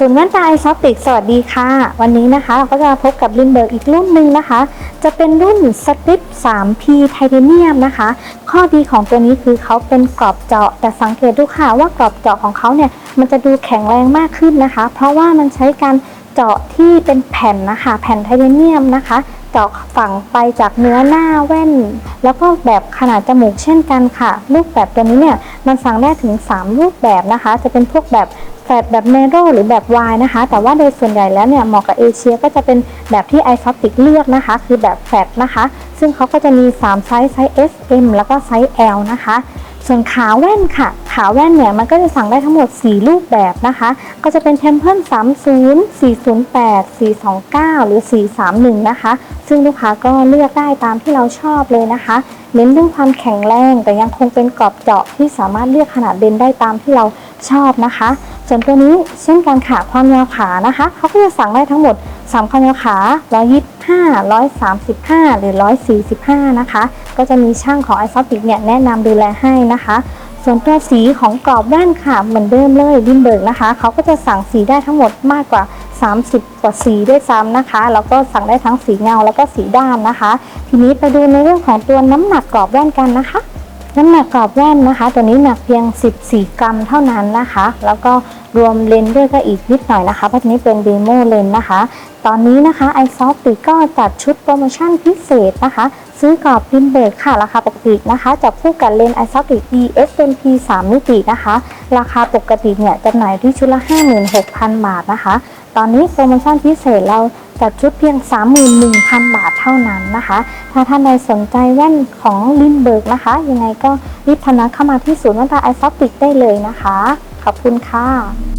ศูนย์แว่นตาไอซอปติกสวัสดีค่ะ วันนี้นะคะ เราก็จะพบกับลินเบิร์กอีกรุ่นหนึ่งนะคะ จะเป็นรุ่นสติป 3P ไทเทเนียมนะคะ ข้อดีของตัวนี้คือเขาเป็นกรอบเจาะ แต่สังเกตดูค่ะว่ากรอบเจาะของเขาเนี่ย มันจะดูแข็งแรงมากขึ้นนะคะ เพราะว่ามันใช้การเจาะที่เป็นแผ่นนะคะ แผ่นไทเทเนียมนะคะ เจาะฝังไปจากเนื้อหน้าแว่น แล้วก็แบบขนาดจมูกเช่นกันค่ะ รูปแบบตัวนี้เนี่ย มันสั่งได้ถึง 3 รูปแบบนะคะ จะเป็นพวกแบบ แฟดแบบเมโรหรือแบบวายนะคะ แต่ว่าโดยส่วนใหญ่แล้วเนี่ยเหมาะกับเอเชียก็จะเป็นแบบที่ไอซอติกเลือกนะคะ คือแบบแฟดนะคะ ซึ่งเขาก็จะมี 3 ไซส์ ไซส์ S M แล้วก็ไซส์ L นะคะ ส่วนขาแว่นค่ะ ขาแว่นเนี่ยมันก็จะสั่งได้ทั้งหมด 4 รูปแบบนะคะ ก็จะเป็น Temple 30 408 429 หรือ 431 นะคะ ซึ่งลูกค้าก็เลือกได้ตามที่เราชอบเลยนะคะเน้นเรื่องความแข็งแรงแต่ยังคงเป็นกรอบเจาะที่สามารถเลือกขนาดเลนได้ตามที่เรา ชอบนะคะส่วนตัวนี้เช่นกันค่ะความยาวขานะคะเขาก็จะสั่งได้ทั้งหมด 3 ความยาวขา 125 135 หรือ 145 นะคะ ก็จะมีช่างของ i s o p t i c เนี่ยแนะนำดูแลให้นะคะ ส่วนตัวสีของกรอบแว่นค่ะเหมือนเดิมเลยลินเบิร์กนะคะเขาก็จะสั่งสีได้ทั้งหมดมากกว่า 30 กว่าสีด้วยซ้ำนะคะ แล้วก็สั่งได้ทั้งสีเงาแล้วก็สีด้านนะคะ ทีนี้ไปดูในเรื่องของตัวน้ำหนักกรอบแว่นกันนะคะ น้ำหนักกรอบแว่นนะคะ ตัวนี้หนักเพียง 14 กรัมเท่านั้นนะคะ แล้วก็รวมเลนส์ด้วยก็อีกนิดหน่อยนะคะเพราะตัวนี้เป็นเดโมเลนส์นะคะ ตอนนี้นะคะ i s o f t ก็จัดชุดโปรโมชั่นพิเศษนะคะ ซื้อกรอบพินเบิร์กค่ะ ราคาปกตินะคะจับคู่กับเลนส์ i s o f t ESMP 3 มิตินะคะ ราคาปกติเนี่ยจำหน่ายที่ชุดละ 56,000 บาทนะคะ ตอนนี้โปรโมชั่นพิเศษเรา จัดชุดเพียง 31,000 บาทเท่านั้นนะคะ ถ้าท่านใดสนใจแว่นของลินเบิร์กนะคะ ยังไงก็รีบพนักเข้ามาที่ศูนย์แว่นตาไอซอปติกได้เลยนะคะ ขอบคุณค่ะ